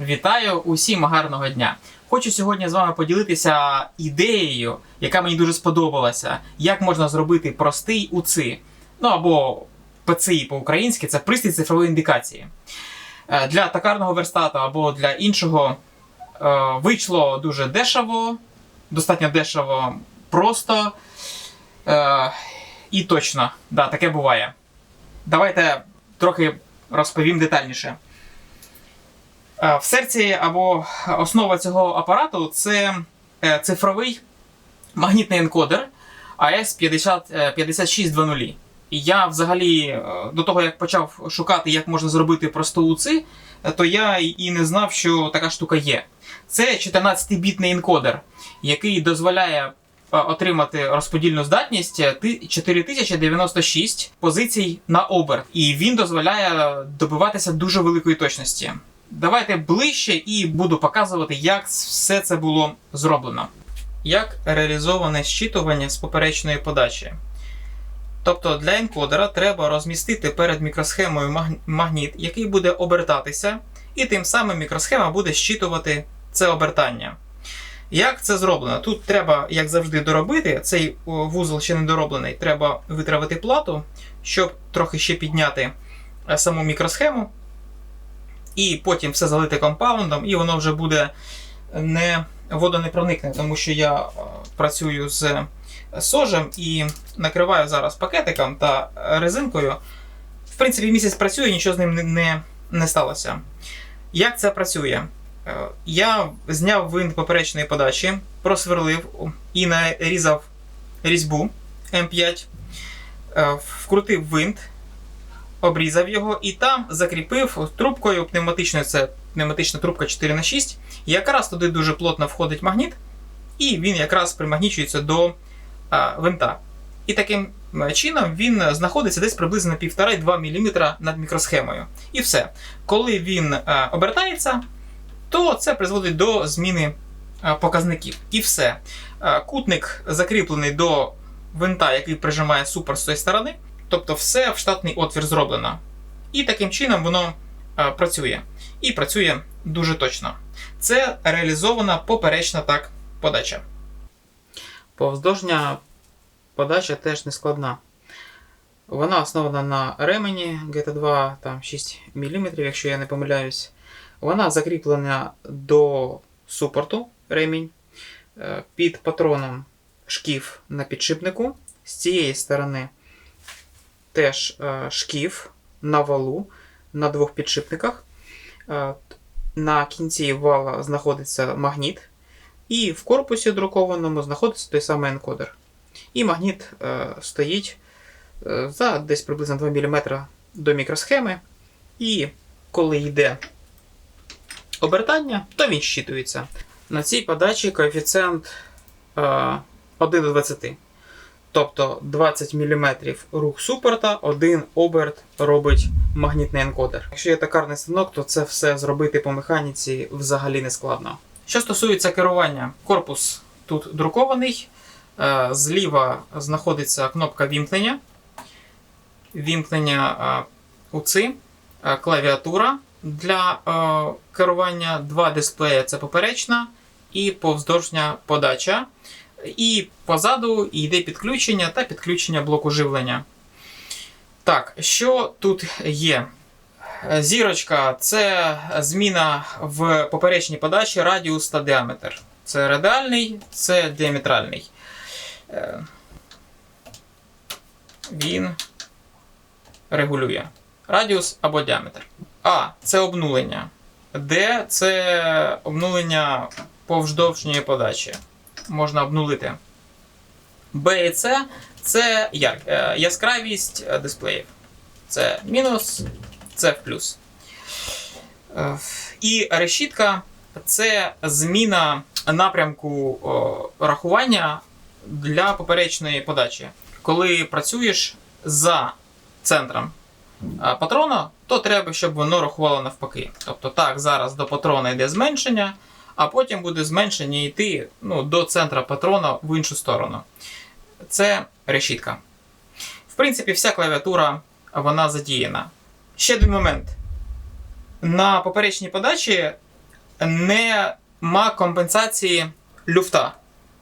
Вітаю усім гарного дня! Хочу сьогодні з вами поділитися ідеєю, яка мені дуже сподобалася, як можна зробити простий УЦИ. Ну або ПЦІ по-українськи це пристрій цифрової індикації. Е, Для токарного верстату або для іншого е, вийшло дуже дешево, достатньо дешево, просто е, і точно. Да, таке буває. Давайте трохи розповім детальніше. Е, В серці або основа цього апарату це е, цифровий магнітний енкодер AS5620. І я взагалі е, до того, як почав шукати, як можна зробити просту УЦИ, е, то я і не знав, що така штука є. Це 14-бітний енкодер, який дозволяє е, отримати розподільну здатність е, ти- 4096 позицій на оберт. І він дозволяє добиватися дуже великої точності. Давайте ближче і буду показувати, як все це було зроблено. Як реалізоване щитування з поперечної подачі. Тобто для енкодера треба розмістити перед мікросхемою магніт, який буде обертатися, і тим самим мікросхема буде щитувати це обертання. Як це зроблено? Тут треба, як завжди, доробити. Цей вузол ще не дороблений. Треба витравити плату, щоб трохи ще підняти е, саму мікросхему. І потім все залити компаундом, і воно вже буде не водонепроникне, тому що я е, працюю з сожем і накриваю зараз пакетиком та резинкою. В принципі, місяць працює, нічого з ним не, не, не сталося. Як це працює? Е, Я зняв винт поперечної подачі, просверлив і нарізав різьбу М5, е, вкрутив винт, обрізав його і там закріпив трубкою пневматичною, це пневматична трубка 4х6. Якраз туди дуже плотно входить магніт, і він якраз примагнічується до а, винта. І таким е, чином він знаходиться десь приблизно на 1,5-2 мм над мікросхемою. І все. Коли він е, обертається, то це призводить до зміни е, показників. І все. Кутник закріплений до винта, який прижимає супер з цієї сторони. Тобто все в штатний отвір зроблено. І таким чином воно е, працює. І працює дуже точно. Це реалізована поперечна так подача. Повздовжня подача теж не складна. Вона основана на ремені GT2 там 6 мм, якщо я не помиляюсь. Вона закріплена до супорту ремінь. Е, Під патроном шкіф на підшипнику. З цієї сторони теж е, шкіф на валу на двох підшипниках. Е, На кінці вала знаходиться магніт. І в корпусі друкованому знаходиться той самий енкодер. І магніт е, стоїть за десь приблизно 2 мм до мікросхеми. І коли йде обертання, то він щитується. На цій подачі коефіцієнт е, 1 до 20. Тобто 20 мм рух супорта, один оберт робить магнітний енкодер. Якщо є токарний станок, то це все зробити по механіці взагалі не складно. Що стосується керування, корпус тут друкований. Е, Зліва знаходиться кнопка вімкнення, вімкнення е, УЦИ, е, клавіатура для керування, два дисплеї це поперечна і повздовжня подача. І позаду йде підключення та підключення блоку живлення. Так, що тут є? Зірочка це зміна в поперечній подачі радіус та діаметр. Це радіальний, це діаметральний. Е, Він регулює радіус або діаметр. А це обнулення. Д це обнулення повздовжньої подачі. Можна обнулити. Б і С це яр- е, яскравість е, дисплеїв. Це мінус, це плюс. Е, І решітка це зміна напрямку рахування для поперечної подачі. Коли працюєш за центром патрона, то треба, щоб воно рахувало навпаки. Тобто, так, зараз до патрона йде зменшення, а потім буде зменшення йти ну, до центра патрона в іншу сторону. Це решітка. В принципі, вся клавіатура вона задіяна. Ще один момент. На поперечній подачі нема компенсації люфта.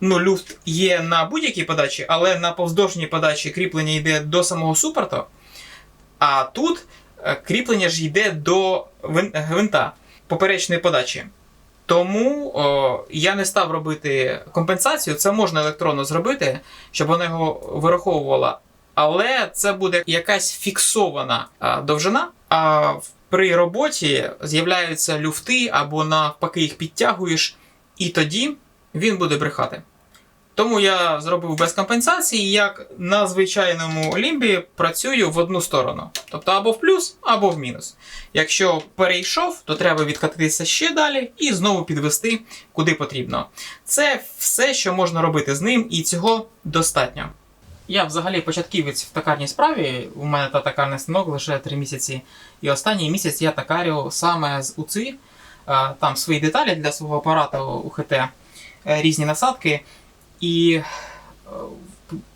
Ну, люфт є на будь-якій подачі, але на повздовжній подачі кріплення йде до самого супорту. А тут е, кріплення ж йде до вин- гвинта поперечної подачі. Тому о, я не став робити компенсацію. Це можна електронно зробити, щоб вона його вираховувала. Але це буде якась фіксована а, довжина. А при роботі з'являються люфти або навпаки їх підтягуєш, і тоді він буде брехати. Тому я зробив без компенсації, як на звичайному лімбі працюю в одну сторону. Тобто або в плюс, або в мінус. Якщо перейшов, то треба відкатитися ще далі і знову підвести куди потрібно. Це все, що можна робити з ним, і цього достатньо. Я взагалі початківець в токарній справі. У мене та токарний станок лише 3 місяці. І останній місяць я токарю саме з УЦИ. Е, Там свої деталі для свого апарату УХТ, е, різні насадки. І е,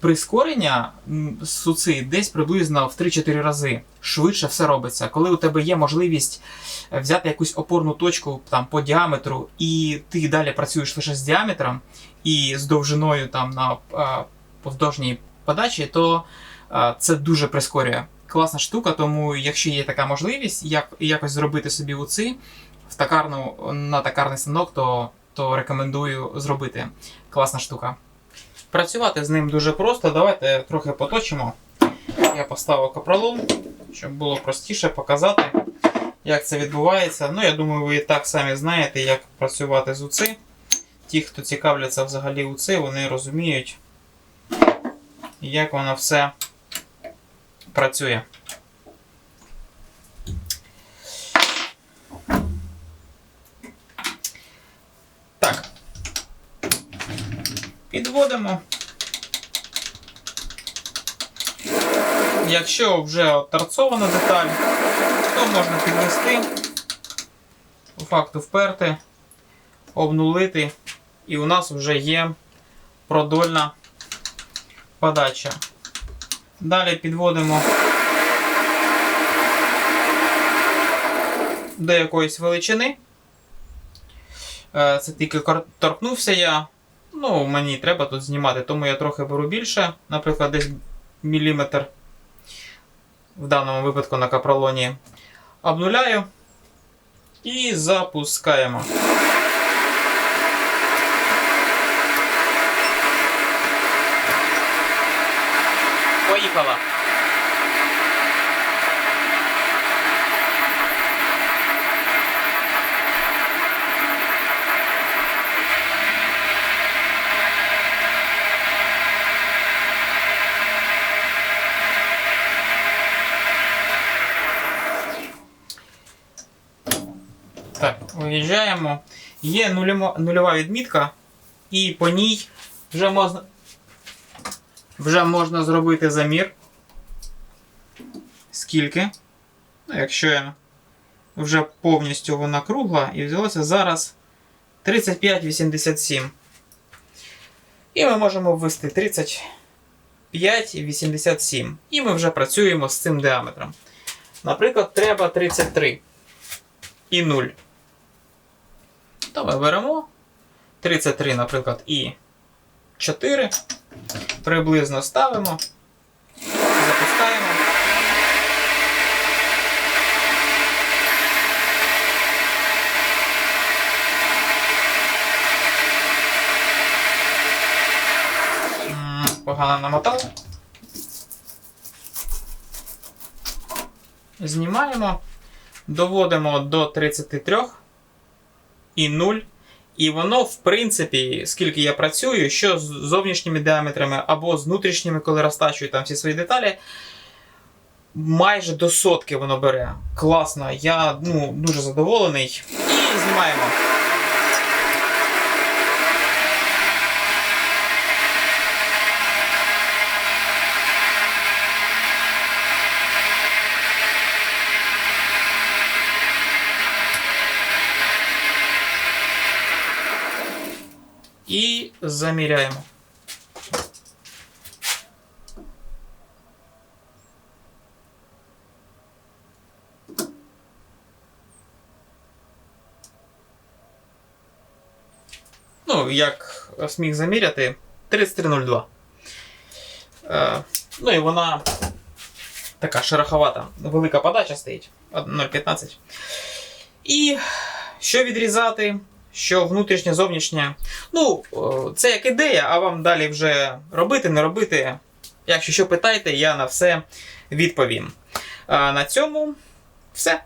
прискорення м, з УЦИ десь приблизно в 3-4 рази швидше все робиться. Коли у тебе є можливість е, взяти якусь опорну точку там, по діаметру, і ти далі працюєш лише з діаметром і з довжиною там, на е, повздовжній подачі, то це дуже прискорює. Класна штука, тому якщо є така можливість, як якось зробити собі УЦИ в токарну на токарний станок, то, то рекомендую зробити. Класна штука. Працювати з ним дуже просто. Давайте трохи поточимо. Я поставив капролом, щоб було простіше показати, як це відбувається. Ну, я думаю, ви і так самі знаєте, як працювати з УЦИ. Ті, хто цікавляться взагалі УЦИ, вони розуміють, як воно все працює. Підводимо. Якщо вже торцована деталь, то можна підвести, по факту вперти, обнулити, і у нас вже є продольна подача. Далі підводимо до якоїсь величини. Е, Це тільки торкнувся я. Ну, мені треба тут знімати, тому я трохи беру більше, наприклад, десь міліметр. В даному випадку на капролоні. Обнуляю і запускаємо. Поїхала. Так, виїжджаємо. Є нульова відмітка, і по ній вже можна, вже можна зробити замір. Скільки? Ну, якщо я вже повністю вона кругла і взялося зараз 35,87. І ми можемо ввести 35,87. І ми вже працюємо з цим діаметром. Наприклад, треба 33 і 0. То беремо 33, наприклад, і 4. Приблизно ставимо. Запускаємо. Погано намотав. Знімаємо, доводимо до 33 і 0. І воно, в принципі, скільки я працюю, що з зовнішніми діаметрами або з внутрішніми, коли розтачую там всі свої деталі, майже до сотки воно бере. Класно, я ну, дуже задоволений. І знімаємо. І заміряємо. Ну, як сміг заміряти, 3302. Е, ну і вона така шероховата, велика подача стоїть 0,15. І що відрізати, що внутрішнє, зовнішнє. Ну, це як ідея, а вам далі вже робити, не робити. Якщо що питайте, я на все відповім. На цьому все.